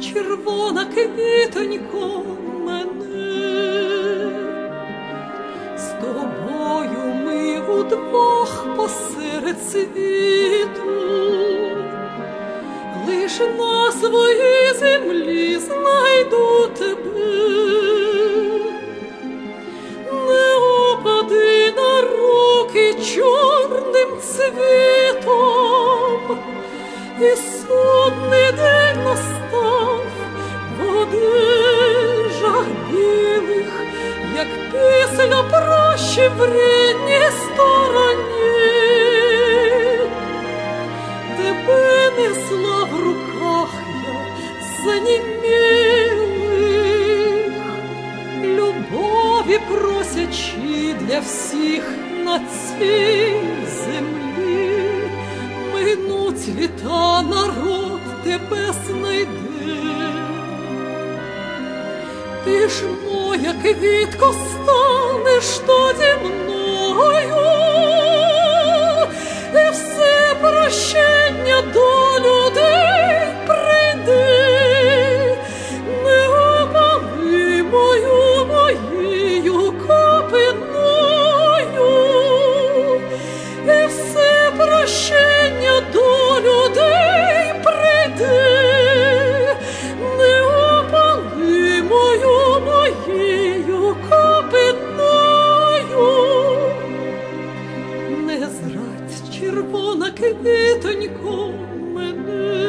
червона квітонько мене, з тобою ми удвох посеред світу, лиш на своїй землі знайду тебе. Не опади на руки чорним і день настав в одежах білих, як після прощі в рідній стороні, тебе несла в руках я занімілих, любові просячи для всіх на цій землі, минуть літа, народ тебе знайде. Ти ж моя квітко станеш тоді мною, і все прощення червона квітонько мене,